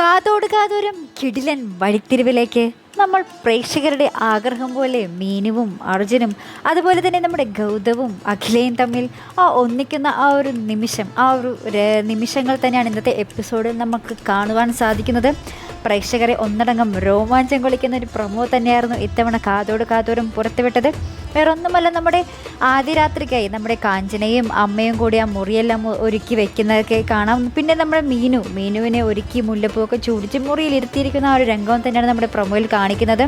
കാതോരം കിടിലൻ വഴിത്തിരിവിലേക്ക് നമ്മൾ പ്രേക്ഷകരുടെ ആഗ്രഹം പോലെ മീനുവും അർജുനും അതുപോലെ തന്നെ നമ്മുടെ ഗൗതവും അഖിലയും തമ്മിൽ ആ ഒന്നിക്കുന്ന ആ ഒരു നിമിഷം ആ ഒരു നിമിഷങ്ങൾ തന്നെയാണ് ഇന്നത്തെ എപ്പിസോഡിൽ നമുക്ക് കാണുവാൻ സാധിക്കുന്നത്. പ്രേക്ഷകരെ ഒന്നടങ്കം രോമാഞ്ചം കൊള്ളിക്കുന്ന ഒരു പ്രമോ തന്നെയായിരുന്നു ഇത്തവണ കാതോട് കാതോരം പുറത്തുവിട്ടത്. വേറൊന്നുമല്ല നമ്മുടെ ആദ്യ രാത്രിക്കായി നമ്മുടെ കാഞ്ചനയും അമ്മയും കൂടി ആ മുറിയെല്ലാം ഒരുക്കി വെക്കുന്നതൊക്കെ കാണാം. പിന്നെ നമ്മുടെ മീനു മീനുവിനെ ഒരുക്കി മുല്ലപ്പൂവൊക്കെ ചൂടിച്ച് മുറിയിൽ ഇരുത്തിയിരിക്കുന്ന ആ ഒരു രംഗം തന്നെയാണ് നമ്മുടെ പ്രൊമോയിൽ കാണിക്കുന്നത്.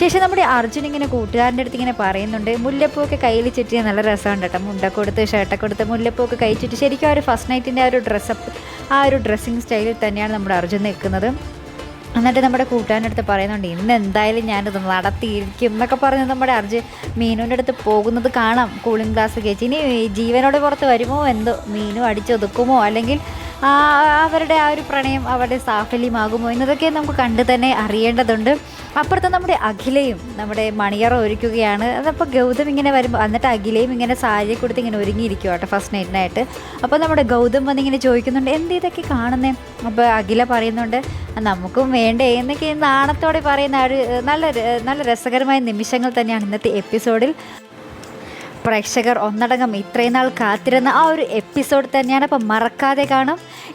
ശേഷം നമ്മുടെ അർജുൻ ഇങ്ങനെ കൂട്ടുകാരന്റെ അടുത്ത് ഇങ്ങനെ പറയുന്നുണ്ട് മുല്ലപ്പൂവൊക്കെ കയ്യിൽ ചുറ്റിയ നല്ല രസമുണ്ട് കേട്ടോ. മുണ്ട കൊടുത്ത് ഷർട്ടൊക്കെ കൊടുത്ത് മുല്ലപ്പൂവൊക്കെ കൈ ചുറ്റി. ശരിക്കും ആ ഒരു ഫസ്റ്റ് നൈറ്റിന്റെ ആ ഒരു ഡ്രസ്സപ്പ് ആ ഒരു ഡ്രസ്സിങ് സ്റ്റൈലിൽ തന്നെയാണ് നമ്മുടെ അർജുൻ നിൽക്കുന്നത്. എന്നിട്ട് നമ്മുടെ കൂട്ടുകാരന്റെ അടുത്ത് പറയുന്നുണ്ട് ഇന്ന് എന്തായാലും ഞാനിത് നടത്തിയിരിക്കും എന്നൊക്കെ പറഞ്ഞ് നമ്മുടെ അർജ് മീനുവിന്റെ അടുത്ത് പോകുന്നത് കാണാം. കൂളിംഗ് ഗ്ലാസ് കയറ്റി ഇനി ജീവനോട് പുറത്ത് വരുമോ? എന്തോ മീനു അടിച്ചൊതുക്കുമോ? അല്ലെങ്കിൽ അവരുടെ ആ ഒരു പ്രണയം അവരുടെ സാഫല്യമാകുമോ? എന്നതൊക്കെ നമുക്ക് കണ്ടു തന്നെ അറിയേണ്ടതുണ്ട്. അപ്പുറത്ത് നമ്മുടെ അഖിലയും നമ്മുടെ മണിയറ ഒരുക്കുകയാണ്. അതപ്പോൾ ഗൗതം ഇങ്ങനെ വരുമ്പോൾ എന്നിട്ട് അഖിലയും ഇങ്ങനെ സാരി കൊടുത്ത് ഇങ്ങനെ ഒരുങ്ങിയിരിക്കും കേട്ടോ ഫസ്റ്റ് നൈറ്റിനായിട്ട് അപ്പോൾ നമ്മുടെ ഗൗതം വന്നിങ്ങനെ ചോദിക്കുന്നുണ്ട് എന്ത് ഇതൊക്കെ കാണുന്നേ? അപ്പോൾ അഖില പറയുന്നുണ്ട് നമുക്കും വേണ്ടേ? എന്നൊക്കെ നാണത്തോടെ പറയുന്ന ഒരു നല്ല നല്ല രസകരമായ നിമിഷങ്ങൾ തന്നെയാണ് ഇന്നത്തെ എപ്പിസോഡിൽ പ്രേക്ഷകർ ഒന്നടങ്കം ഇത്രയും നാൾ കാത്തിരുന്ന ആ ഒരു എപ്പിസോഡ് തന്നെയാണ്. അപ്പം മറക്കാതെ കാണും.